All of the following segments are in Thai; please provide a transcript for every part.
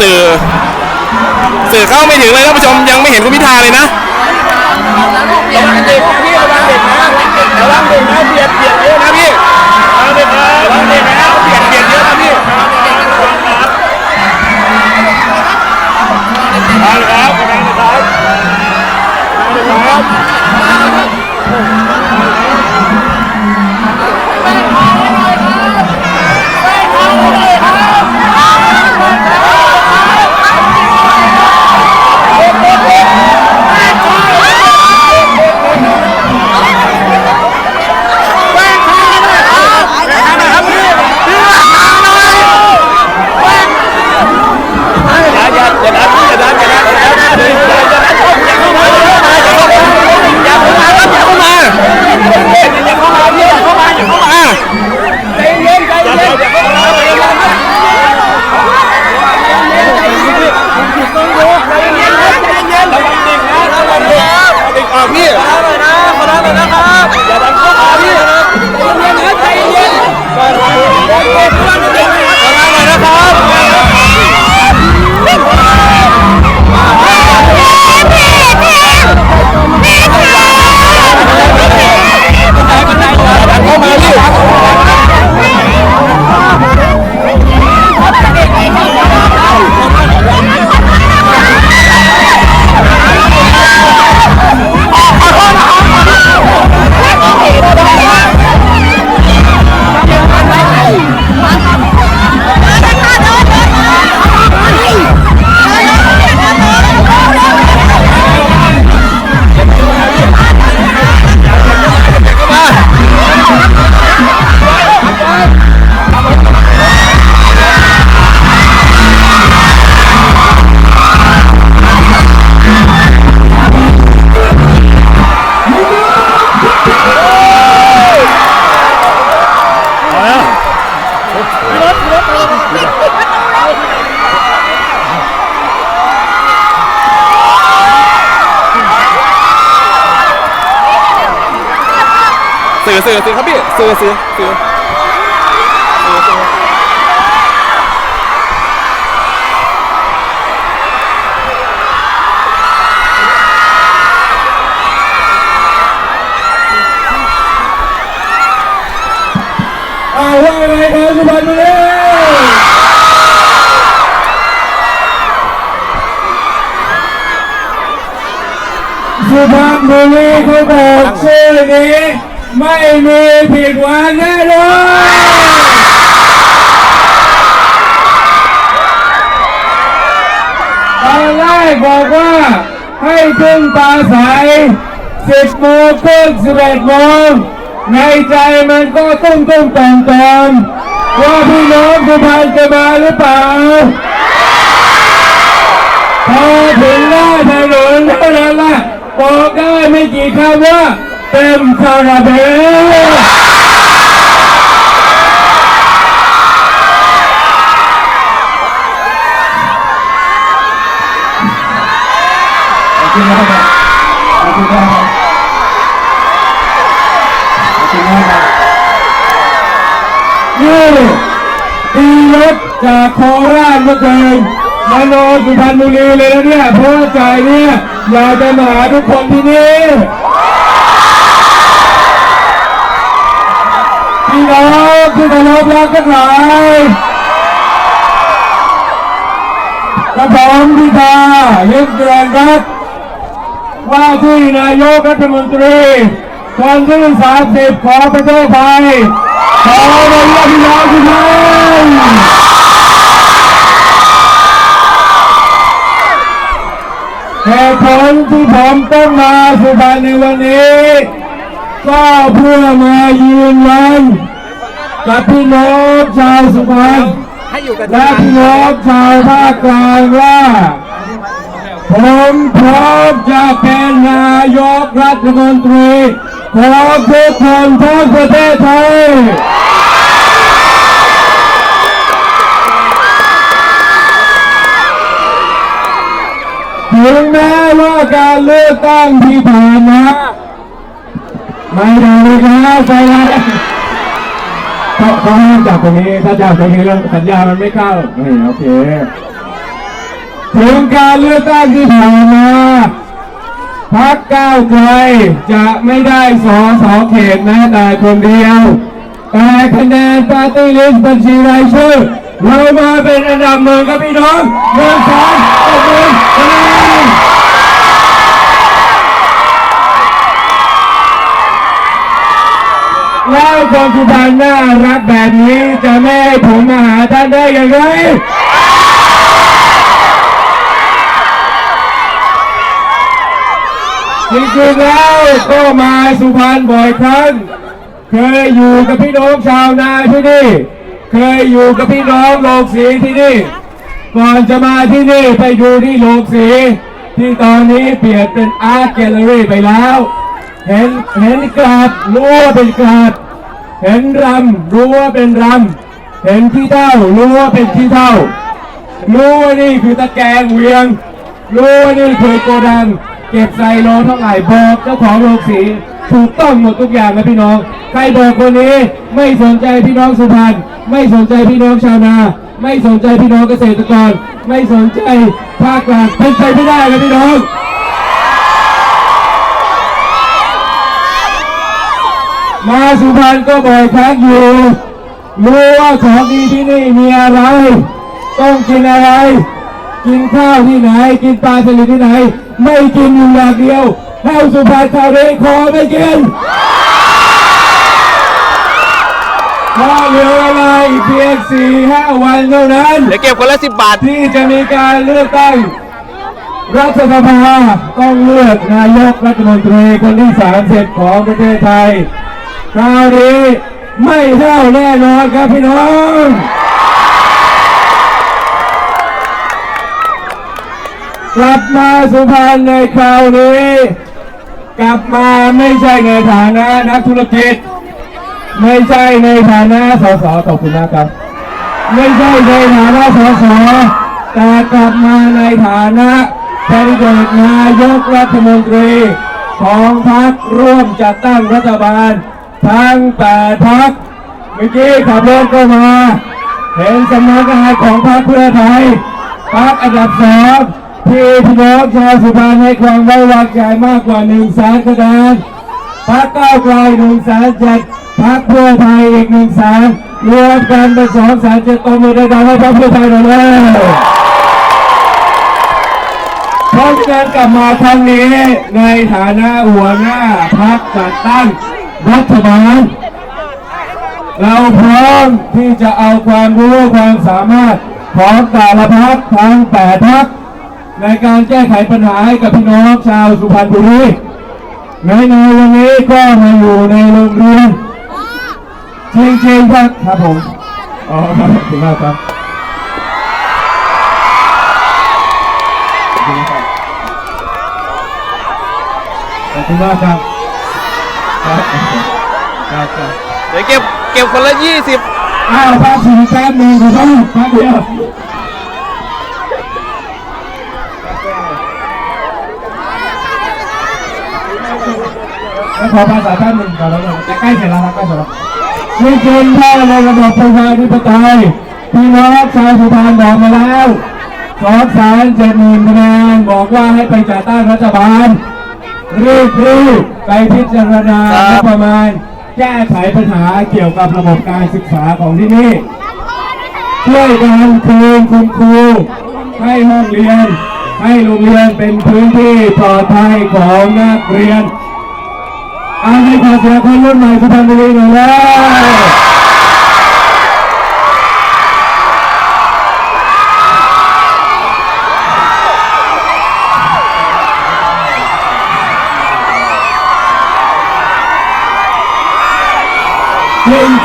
สื่อ สื่อเข้าไม่ถึงเลยท่านผู้ชมยังไม่เห็นคุณพิธาเลยนะ สื่อสื่อสื่อครับพี่สื่อสื่อสื่อสื่อสื่อเอาว่าไงครับสุพรรณบุรีสุพรรณบุรีเขาบอกชื่อนี้ ไม่มีผิดหวังแน่นอนตอนแรกบอกว่าให้ขึ้นปลาใส10โมงครึ่ง11โมงในใจมันก็ตุ้มตุ้มต่อมต่อมว่าพี่น้องสุพรรณจะมาหรือเปล่าพอถึงหน้าถนนเท่านั้นละบอกได้ไม่กี่คำว่า เต็มคาราเบลขอบคุณมากครับขอบคุณมากครับขอบคุณมากครับนี่ดีรถจากโคราชมื่อคืนมโนสุพรรณบุรีเลยนะเนี่ยเพราะใจเนี่ยอยากจะมาหาทุกคนที่นี่ พี่น้องที่เคารพรักทั้งหลายกระผมพิธาลิมเกรนครับว่าที่นายกรัฐมนตรีคนที่สามสิบของประเทศไทยขอเรียนพี่น้องทุกท่านเหตุผลที่ผมต้องมาสุพรรณในวันนี้ ก็เพื่อมายืนยันกับพี่น้องชาวสุพรรณให้อยู่กับและพี่น้องชาวภาคกลางว่า ผมพร้อมจะเป็นนายกรัฐมนตรีของทุกคนทั้งประเทศไทยถึงแม้ว่าการเลือกตั้งที่ผ่านมา ไม่ได้เลยครับไปแล้วเขาเขาห้ามจับตรงนี้ ถ้าจับตรงนี้แล้วสัญญามันไม่เข้านี่โอเคถึงการเลือกตั้งที่ผ่านมาพักก้าวไกลจะไม่ได้สอสอเขตแม้แต่คนเดียว แต่คะแนนปาร์ตี้ลิสต์บัญชีรายชื่อเรามาเป็นอันดับหนึ่งครับพี่น้องหนึ่งสองตบมือค แล้วคนสุพรรณน่ารักแบบนี้จะไม่ให้ผมมาหาท่านได้ย่างไรจริงๆแล้วก็มาสุพรรณบ่อยครั้งเคยอยู่กับพี่น้องชาวนาที่นี่ เคยอยู่กับพี่น้องโลกสีที่นี่ ก่อนจะมาที่นี่ไปดูที่โลกสี ที่ตอนนี้เปลี่ยนเป็นอาร์ตแกลเลอรี่ไปแล้ว เห็นเห็นกราบรู้ว่าเป็นกราบเห็นรำรู้ว่าเป็นรำเห็นขี้เท่ารู้ว่าเป็นขี้เท่า รู้ว่านี่คือตะแกรงเวียง รู้ว่านี่คือโกดังเก็บใส่โลเท่าไหร่บอกเจ้าของโรงสีถูกต้องหมดทุกอย่างนะพี่น้อง ใครบอกคนนี้ไม่สนใจพี่น้องสุพรรณไม่สนใจพี่น้องชาวนา ไม่สนใจพี่น้องเกษตรกร ไม่สนใจภาคกลางเป็นไปไม่ได้นะพี่น้อง มาสุพรรณก็บ่อยครั้งอยู่ รู้ว่าของดีที่นี่มีอะไร ต้องกินอะไร กินข้าวที่ไหน กินปลาสลิดที่ไหน ไม่กินอยู่อย่างเดียวข้าวสุพรรณข้าวเรคอไม่กินเพราะเหลือเวลาอีกเพียงสี่ห้าวันเท่านั้น เดี๋ยวเก็บคนละสิบบาท ที่จะมีการเลือกตั้งรัฐสภาต้องเลือกนายกรัฐมนตรีคนที่สามสิบของประเทศไทย คราวนี้ไม่เท่าแน่นอนครับพี่น้องกลับมาสุพรรณในคราวนี้ กลับมาไม่ใช่ในฐานะนักธุรกิจ ไม่ใช่ในฐานะสสขอบคุณมากครับ ไม่ใช่ในฐานะสสแต่กลับมาในฐานะแคนดิเดตนายกรัฐมนตรีของพรรคร่วมจัดตั้งรัฐบาล ทั้งแปดพรรคเมื่อกี้ขับรถก็มา เห็นสำนักงานของพรรคเพื่อไทยพรรคอันดับสองที่พี่น้องชาวสุพรรณให้ความไว้วางใจมากกว่าหนึ่งแสนคะแนนพักก้าวไกลหนึ่งแสนเจ็ดพักเพื่อไทยอีกหนึ่งแสนรวมกันเป็นสองแสนเจ็ดตบมือได้ดังให้พักเพื่อไทยหน่อยเลยเพราะฉะนั้นกลับมาครั้งนี้ในฐานะหัวหน้าพักจัดตั้ง รัฐบาล เราพร้อมที่จะเอาความรู้ความสามารถของแต่ละพักทั้งแปดพักในการแก้ไขปัญหาให้กับพี่น้องชาวสุพรรณบุรีในในวันนี้ก็มาอยู่ในโรงเรียนจริงๆครับครับผมอ๋อครับขอบคุณมากครับขอบคุณมากครับ ครับครับครับเดี๋ยวเก็บเก็บคนละยี่สิบอ้าวพักถึงแป๊บหนึงขอโทษแป๊บเดียวแล้วขอภาษาแป๊บหนึ่งก่อนแล้วกันแต่ใกล้เสร็จแล้วครับใกล้เสร็จแล้วนี่คือพ่อในระบบประชาธิปไตยพี่น้องชาวสุพรรณบอกมาแล้วสองแสนเจ็ดหมื่นคะแนนบอกว่าให้ไปจัดตั้งรัฐบาล รีบรีบไปพิจารณางบประมาณ แก้ไขปัญหาเกี่ยวกับระบบการศึกษาของที่นี่ช่วยกันคืนคุณครูให้ห้องเรียน ให้โรงเรียนเป็นพื้นที่ปลอดภัยของนักเรียนอันนี้ขอเสียงคนรุ่นใหม่สุพรรณบุรีหน่อยแล้ว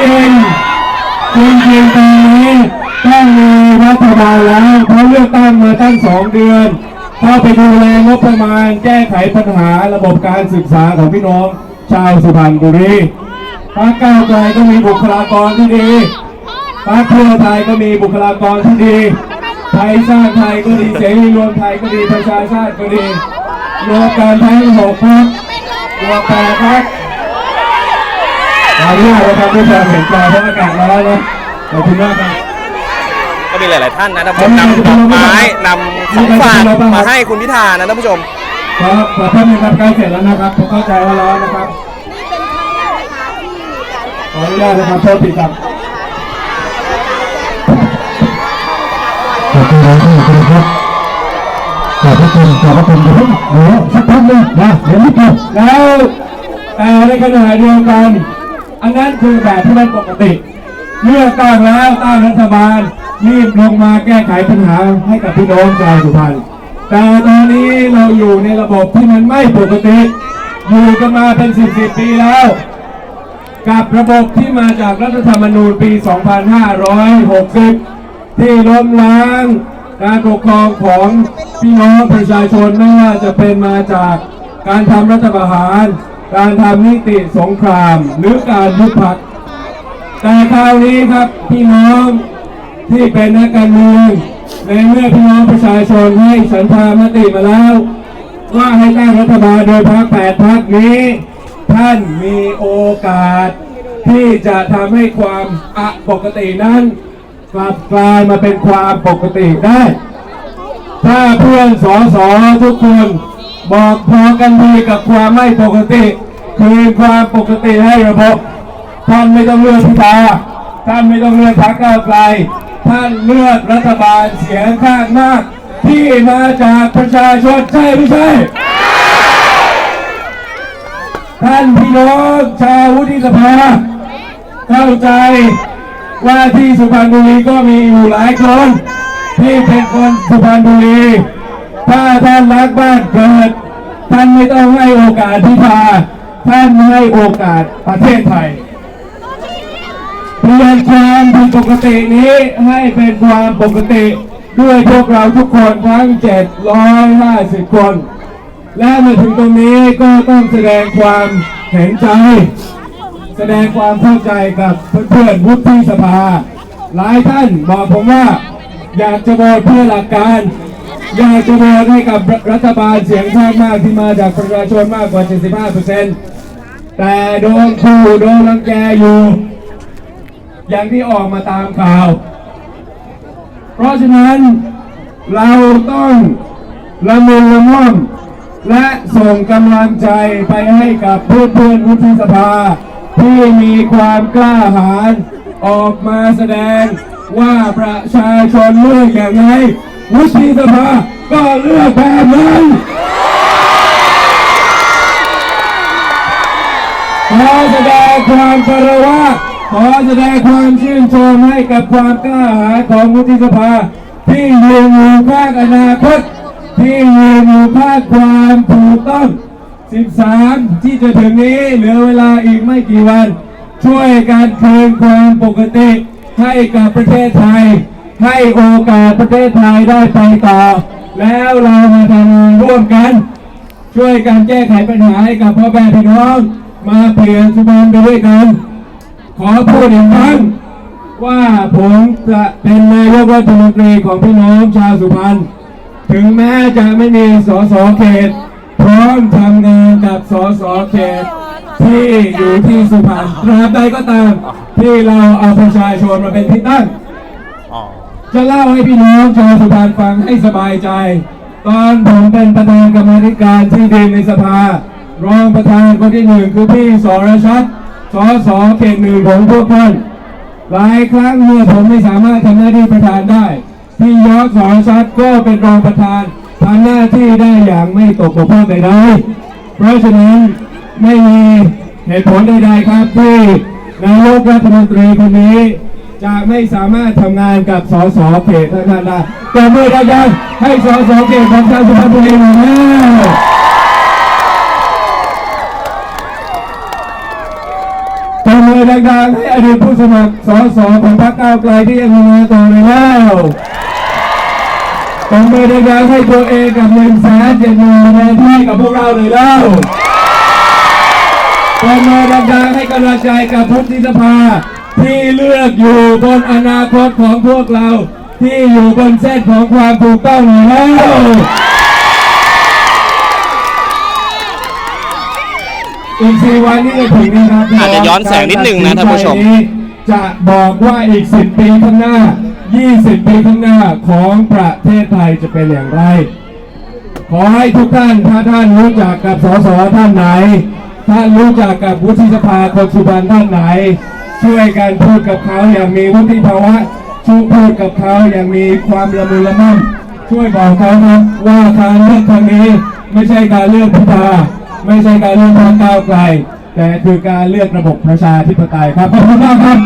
จริงจริงๆตอนนี้ต้องมีรัฐบาลแล้วเพราะเลือกตั้งมาตั้งสองเดือนเข้าไปดูแลงบประมาณแก้ไขปัญหาระบบการศึกษาของพี่น้องชาวสุพรรณบุรีพรรคก้าวไกลก็มีบุคลากรที่ดีพรรคเพื่อไทยก็มีบุคลากรที่ดีไทยสร้างไทยก็ดีเสรีรวมไทยก็ดีประชาชาติก็ดีรวมกันทั้งหกพรรครวมแปดพรรค ขออนุญาตนะครับผู้ชมเห็นใจเพราะอากาศร้อนนะขอบคุณมากครับ ก็มีหลาย ๆ ท่านนะท่านผู้ชมนำดอกไม้นำของฝากมาให้คุณพิธานะท่านผู้ชมครับขอท่านหนึ่งครับใกล้เสร็จแล้วนะครับผมเข้าใจว่าร้อนนะครับขออนุญาตนะครับโทษทีครับขอบคุณครับขอบคุณขอบคุณครับเดี๋ยวสักพักหนึงนะเดี๋ยวไม่จบแล้วแต่ในขณะเดียวกัน อันนั้นคือแบบที่มันปกติเลือกตั้งแล้วตั้งรัฐบาลรีบลงมาแก้ไขปัญหาให้กับพี่น้องชาวสุพรรณแต่ตอนนี้เราอยู่ในระบบที่มันไม่ปกติ อยู่กันมาเป็นสิบสิบปีแล้ว กับระบบที่มาจากรัฐธรรมนูญปี 2560 ที่ล้มล้างการปกครองของพี่น้องประชาชนไม่ว่าจะเป็นมาจากการทำรัฐประหาร การทำนิติสงครามหรือการยุบพรรคแต่คราวนี้ครับพี่น้องที่เป็นนักการเมืองในเมื่อพี่น้องประชาชนให้สันธามติมาแล้ว ว่าให้ตั้งรัฐบาลโดยพรรคแปดพรรคนี้ ท่านมีโอกาสที่จะทำให้ความอะปกตินั้นกลับกลายมาเป็นความปกติได้ ถ้าเพื่อนสอสอทุกคน บอกพอกันดีกับความไม่ปกติคืนความปกติให้ระบบท่านไม่ต้องเลือกพิธาท่านไม่ต้องเลือกพรรคก้าวไกล ท่านเลือกรัฐบาลเสียงข้างมาก ที่มาจากประชาชนใช่ไม่ใช่ ท่านพี่น้องชาววุฒิสภาเข้าใจว่าที่สุพรรณบุรีก็มีอยู่หลายคนที่เป็นคนสุพรรณบุรี ถ้าท่านรักบ้านเกิด ท่านไม่ต้องให้โอกาสพิธาท่านให้โอกาสประเทศไทยเปลี่ยนความผิดปกตินี้ให้เป็นความปกติด้วยพวกเราทุกคนทั้ง 750 คน และมาถึงตรงนี้ก็ต้องแสดงความเห็นใจ แสดงความเข้าใจกับเพื่อนๆวุฒิสภา หลายท่านบอกผมว่า อยากจะโหวตเพื่อหลักการ อยากจะโหวตให้กับรัฐบาลเสียงข้างมากที่มาจากประชาชนมากกว่า 75%แต่โดนขู่โดนรังแกอยู่ อย่างที่ออกมาตามข่าว เพราะฉะนั้นเราต้องละมุนละม่อมและส่งกำลังใจไปให้กับเพื่อนเพื่อนวุฒิสภา ที่มีความกล้าหาญออกมาแสดงว่าประชาชนเลือกอย่างไร วุฒิสภาก็เลือกแบบนั้นขอแสดงความคารวะขอแสดงความชื่นชมให้กับความกล้าหาญของวุฒิสภา ที่ยืนอยู่ข้างอนาคต ที่ยืนอยู่ข้างความถูกต้อง 13 ที่จะถึงนี้เหลือเวลาอีกไม่กี่วัน ช่วยการคืนความปกติให้กับประเทศไทย ให้โอกาสประเทศไทยได้ไปต่อ แล้วเรามาทำร่วมกัน ช่วยกันแก้ไขปัญหาให้กับพ่อแม่พี่น้องมาเปลี่ยนสุพรรณไปด้วยกัน ขอพูดอีกครั้งว่าผมจะเป็นนายกรัฐมนตรีของพี่น้องชาวสุพรรณถึงแม้จะไม่มีสสเขต พร้อมทำงานกับสสเขตที่อยู่ที่สุพรรณตราบใดก็ตามที่เราเอาประชาชนมาเป็นที่ตั้ง จะเล่าให้พี่น้องชาวสุพรรณฟังให้สบายใจ ตอนผมเป็นประธานกรรมธิการที่ดินในสภา รองประธานคนที่หนึ่งคือพี่สรชัดสสเขตหนึ่งของพวกท่านหลายครั้งเมื่อผมไม่สามารถทำหน้าที่ประธานได้พี่ยอดสรชัดก็เป็นรองประธานทำหน้าที่ได้อย่างไม่ตกบกพร่องใดๆเพราะฉะนั้นไม่มีเหตุผลใดๆครับที่นายกรัฐมนตรีคนนี้ จะไม่สามารถทำงานกับสสเขตท่านได้แต่เมื่อดังให้สสเขตของชาวสุพรรณบุรีหน่อยแล้วตบมือดังๆให้อดีตผู้สมัครสสของพรรคก้าวไกลที่ยังมาต่อเลยแล้วตบมือดังๆให้ตัวเองกับเงินแสนเจ็ดหมื่นในที่กับพวกเราเลยแล้วตบมือดังๆให้กำลังใจกับพุทธิสภา ที่เลือกอยู่บนอนาคตของพวกเรา ที่อยู่บนเส้นของความถูกต้องหน่อยแล้วอีกสี่วันนี้จะถึงนะครับอาจจะย้อนแสงนิดนึงนะท่านผู้ชม จะบอกว่าอีก 10 ปีข้างหน้า 20 ปีข้างหน้าของประเทศไทยจะเป็นอย่างไร ขอให้ทุกท่านถ้าท่านรู้จักกับสสท่านไหน ท่านรู้จักกับวุฒิสภาคนสุพรรณท่านไหน ช่วยกันพูดกับเขาอย่างมีวุฒิภาวะช่วยพูดกับเขาอย่างมีความละมุนละม่อมช่วยบอกเขาครับว่าการเลือกครั้งนี้ไม่ใช่การเลือกพิธาไม่ใช่การเลือกพรรคก้าวไกล แต่คือการเลือกระบบประชาธิปไตยครับขอบคุณมากครับ